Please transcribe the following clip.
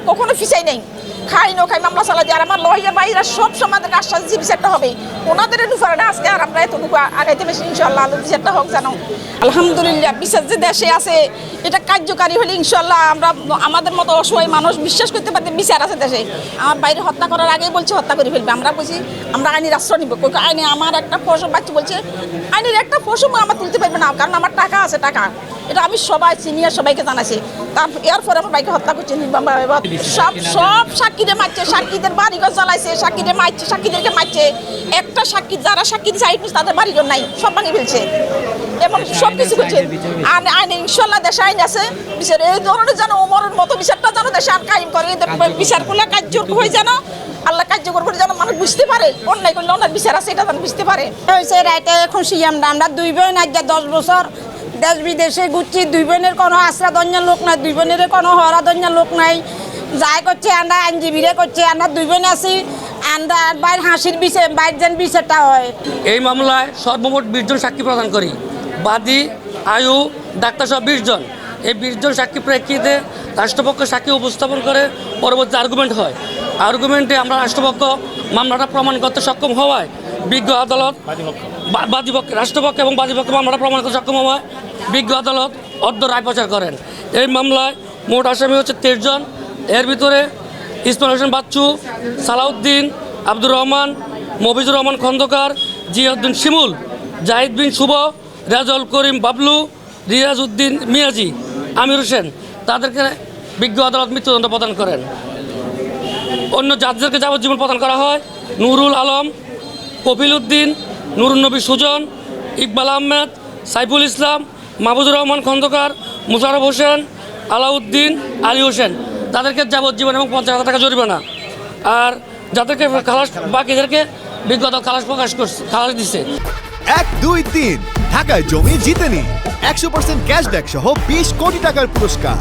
আমরা কখনো ফিসাই নেই। খাই, নো খাই, মামলা চালা দিয়ে আর আমার লহিয়া ভাইরা সব সময় আমাদের আশ্বাস যে বিচারটা হবে। ওনাদের অনুসারে না, আজকে আর আমরা এতটুকু আগাইতে বেশি ইনশাল্লাহ আলু বিচারটা হোক জানো। আলহামদুলিল্লাহ, বিচার যে দেশে আছে, এটা কার্যকারী হলে ইনশাল্লাহ আমরা আমাদের মতো অসহায় মানুষ বিশ্বাস করতে পারতে বিচার আছে দেশে। আমার বাইরে হত্যা করার আগেই বলছে, হত্যা করে ফেলবে। আমরা বলছি, আমরা আইনের আশ্রয় নিব। আইনে আমার একটা পশু বাচ্চা বলছে, আইনের একটা পশু আমার তুলতে পারবে না, কারণ আমার টাকা আছে, টাকা। এটা আমি সবাই সিনিয়র সবাইকে জানাইছি। তার এরপরে আমার বাইকে হত্যা করছে নির্মমভাবে। সব সব সাক্ষীদের মারছে সাক্ষীদের বাড়িঘর জ্বালাইছে সাক্ষীদের মারছে সাক্ষীদেরকে মারছে। একটা সাক্ষী যারা সাক্ষী দিচ্ছে আইন তাদের বাড়িঘর নাই সব ভাঙে ফেলছে। এবং সব কিছু করছে। আইন আইন ইনশাল্লাহ দেশে আইন আছে। বিচার এই ধরনের যেন ওমরের মতো বিচারটা যেন দেশে আর কায়েম করে এদের বিচার করলে কার্যকর হয়ে যেন আল্লাহ কার্যকর করে যেন মানুষ বুঝতে পারে। অন্যায় করলে অন্যায় বিচার আছে এটা যেন বুঝতে পারে। হয়েছে খুশি আমরা আমরা দুই বোন আজ দশ বছর দেশ বিদেশে ঘুরছি, দুই বোনের কোনো আশ্রা দঞ্জার লোক নাই, দুই বোনের কোনো হরা দঞ্জার লোক নাই। যাই করছে, আমরা আইনজীবীরে করছে, আমরা দুই বোন আছি, আমরা বাইর হাসির বিষয় বাইর যেন বিষয়টা হয়। এই মামলায় সর্বমোট বিশ জন সাক্ষী প্রদান করি। বাদী, আয়ু, ডাক্তার সহ বিশ জন। এই বিশ জন সাক্ষী প্রেক্ষিতে রাষ্ট্রপক্ষ সাক্ষী উপস্থাপন করে পরবর্তী আর্গুমেন্ট হয়। আর্গুমেন্টে আমরা রাষ্ট্রপক্ষ মামলাটা প্রমাণ করতে সক্ষম হওয়ায় বিজ্ঞ আদালত বাদীপক্ষ রাষ্ট্রপক্ষ এবং বাদীপক্ষ মামলাটা প্রমাণ করতে সক্ষম হওয়ায় বিজ্ঞ আদালত অর্ধ রায় প্রচার করেন। এই মামলায় মোট আসামি হচ্ছে তেইশ জন। এর ভিতরে ইসমাইল হোসেন বাচ্চু, সালাউদ্দিন, আব্দুর রহমান, মফিজুর রহমান খন্দকার, জিয়াউদ্দিন শিমুল, জাহিদ বিন শুভ, রেজাউল করিম বাবলু রিয়াজ উদ্দিন মিয়াজি, আমির হোসেন। তাদেরকে বিজ্ঞ আদালত মৃত্যুদণ্ড প্রদান করেন। অন্য জাতিদেরকে যাবজ্জীবন প্রদান করা হয়। নুরুল আলম কপিল উদ্দিন নুরুল নবী সুজন, ইকবাল আহমেদ, সাইফুল ইসলাম, মাহবুজুর রহমান খন্দকার, মুশারফ হোসেন, আলাউদ্দিন, আলী হোসেন। তাদেরকে যাবজ্জীবন এবং পঞ্চাশ হাজার টাকা জরিমানা। আর যাদেরকে খালাস বাকিদেরকে বিজ্ঞ আদালত খালাস প্রকাশ করছে, খালাস দিচ্ছে এক, দুই, তিন। ঢাকায় জমি জিতে নিন একশো পার্সেন্ট ক্যাশব্যাক সহ বিশ কোটি টাকার পুরস্কার।